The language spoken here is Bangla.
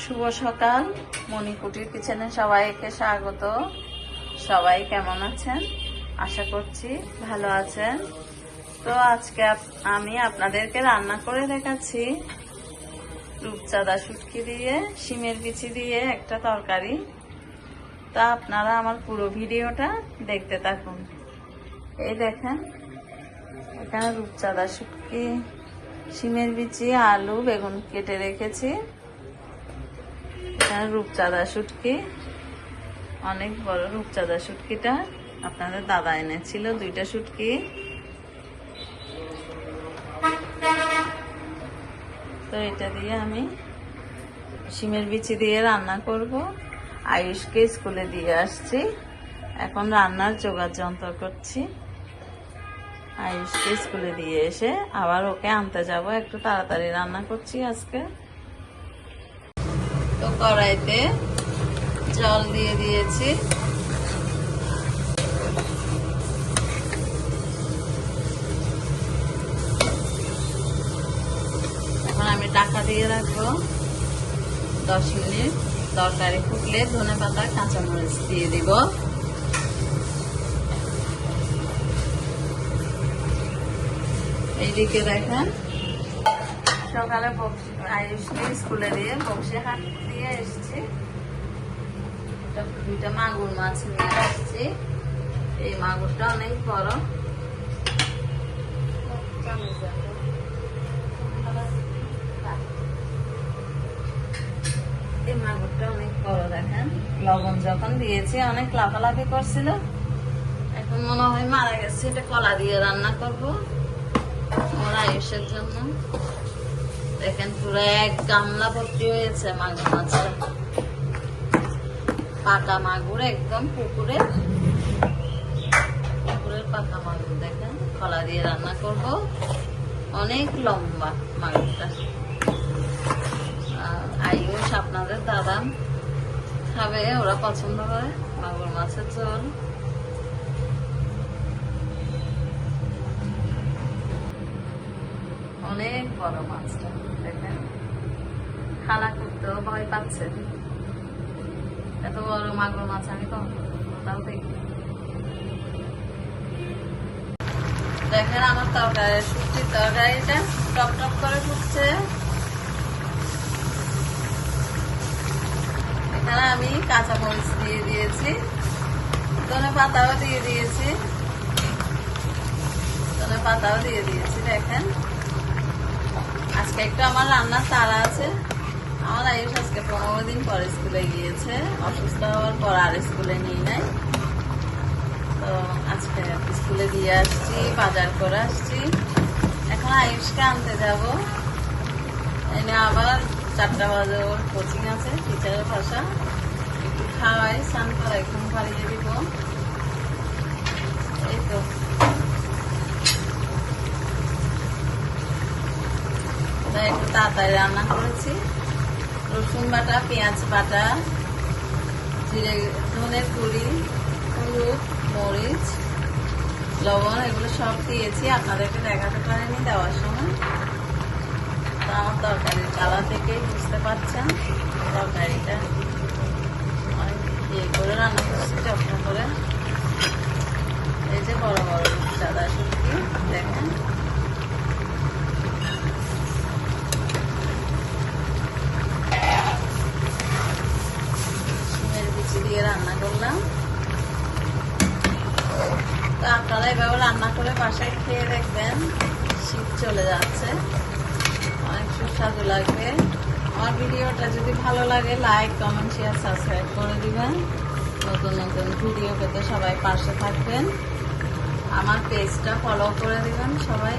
শুভ সকাল। মণিকুটির কিচেনে সবাইকে স্বাগত। সবাই কেমন আছেন? আশা করছি ভালো আছেন। তো আজকে আমি আপনাদেরকে রান্না করে দেখাচ্ছি। রূপচাঁদা শুটকি দিয়ে, শিমের বিচি দিয়ে একটা তরকারি। তা আপনারা আমার পুরো ভিডিওটা দেখতে থাকুন। এই দেখেন, এখানে রূপচাঁদা শুটকি, শিমের বিচি, আলু, বেগুন কেটে রেখেছি। এখানে রূপচাঁদা শুটকি অনেক বড় রূপচাঁদা শুটকিটা আপনাদের দাদা এনেছিল, দুইটা শুটকি তো এটা দিয়ে আমি শিমের বিচি দিয়ে রান্না করব। আয়ুষকে স্কুলে দিয়ে আসছি। এখন রান্নার জোগাড় যন্ত্র করছি। আয়ুষকে স্কুলে দিয়ে এসে আবার ওকে আনতে যাব। একটু তাড়াতাড়ি রান্না করছি আজকে। তো কড়াইতে জল দিয়ে দিয়েছি। এখন আমি টাকা দিয়ে রাখব। দশ মিনিট তরকারি ফুটলে ধনে পাতা, কাঁচামরিচ দিয়ে দিব। এইদিকে দেখেন সকালে আয়ুষকে স্কুলে দিয়ে বক্সে হাট দিয়ে এসেছি। দুইটা মাগুর মাছ নিয়ে আসছি। এই মাগুরটা অনেক বড়। এই মাগুরটা অনেক বড়, দেখেন। লবণ যখন দিয়েছি, অনেক লাফালাফি করছিল। এখন মনে হয় মারা গেছে, এটা কলা দিয়ে রান্না করব। আমার আয়ুষের জন্য। দেখেন পুরো এক গামলা ভর্তি হয়েছে মাগুর মাছটা। পাকা মাগুর, একদম পুকুরে। পুকুরের পাকা মাগুর দেখেন কলা দিয়ে রান্না করব। অনেক লম্বা মাগুরটা। আয়ুষ, আপনাদের দাদা খাবে, ওরা পছন্দ করে মাগুর মাছের ঝোল অনেক বড় মাছটা, দেখেন। খালা করতেও ভয় পাচ্ছে এত বড় মাগুর মাছ আমি কোথাও দেখি দেখেন আমার তরকারি তরকারিটা টপ টপ করে ফুটছে। এখানে আমি কাঁচা মরিচ দিয়ে দিয়েছি, ধনে পাতাও দিয়ে দিয়েছি, ধনে পাতাও দিয়ে দিয়েছি, দেখেন। একটু আমার রান্নার তাড়া আছে। আমার আয়ুষ আজকে পনেরো দিন পর স্কুলে গিয়েছে। অসুস্থ হওয়ার পর আর স্কুলে নিয়ে নাই। তো আজকে স্কুলে দিয়ে আসছি, বাজার করে আসছি। এখন আয়ুষকে আনতে যাব। এনে আবার চারটা বাজে কোচিং আছে টিচারের ভাষা খাওয়াই, স্নান করাই, ঘুম পাড়িয়ে দিব এই তো তাই একটু তাড়াতাড়ি রান্না করেছি। রসুন বাটা, পেঁয়াজ বাটা, জিরে ধনের গুঁড়ি হলুদ, মরিচ, লবণ, এগুলো সব দিয়েছি। আপনাদেরকে দেখাতে পারিনি দেওয়ার সময়। তো আমার তরকারির কালার থেকেই বুঝতে পারছেন, তরকারিটা ইয়ে করে রান্না করছি, যত্ন করে। এই যে বড় বড় সাদা শুটকি, দেখেন শিমের বিচি দিয়ে রান্না করলাম তো আপনারা এভাবে রান্না করে বাসায় খেয়ে দেখবেন, শীত চলে যাচ্ছে। অনেক সুস্বাদু লাগবে। আমার ভিডিওটা যদি ভালো লাগে লাইক কমেন্ট শেয়ার সাবস্ক্রাইব করে দিবেন। নতুন নতুন ভিডিও পেতে সবাই পাশে থাকবেন। আমার পেজটা ফলো করে দিবেন সবাই।